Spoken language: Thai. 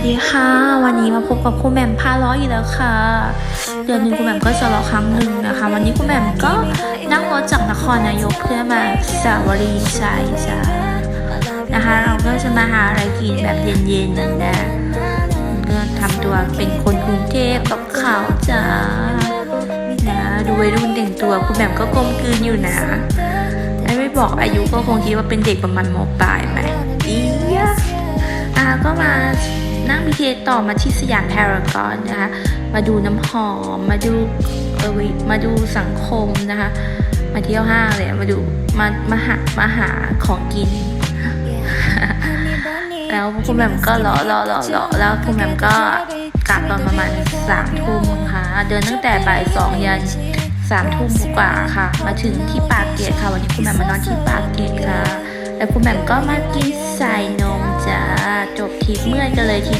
วัสดีค่ะ วันนี้มาพบกับครูแหม่มพาล้ออีกแล้วค่ะ เดือนหนึ่งครูแหม่มก็จะล้อครั้งหนึ่งนะคะ วันนี้ครูแหม่มก็นั่งรถจากนครนายกเพื่อมาสาวรีชัยจ้านะคะ เราก็จะมาหาอะไรกินแบบเย็นๆนั่นนะก็ทำตัวเป็นคนกรุงเทพกับเขาจ้านะดูวัยรุ่นแต่งตัวครูแหม่มก็กลมกลืนอยู่นะไม่บอกอายุก็คงคิดว่าเป็นเด็กประมาณมปลายไหม นั่ง BTS ต่อมาที่สยามพารากอนนะคะ มาดูน้ำหอม มาดูเออมาดูสังคมนะคะ มาเที่ยวห้างเลยอะมาดูมามาหามาหาของกิน แล้วคุณแหม่มก็รอรอรอรอแล้วคุณแหม่มก็กลับตอนประมาณสามทุ่มค่ะ เดินตั้งแต่บ่ายสองยันสามทุ่มกว่าค่ะ มาถึงที่ปากเกร็ดค่ะวันนี้คุณแหม่มมานอนที่ปากเกร็ดค่ะแล้วคุณแหม่มก็มากินใส่นมจ้าจบทริปเมื่อยกันเลยที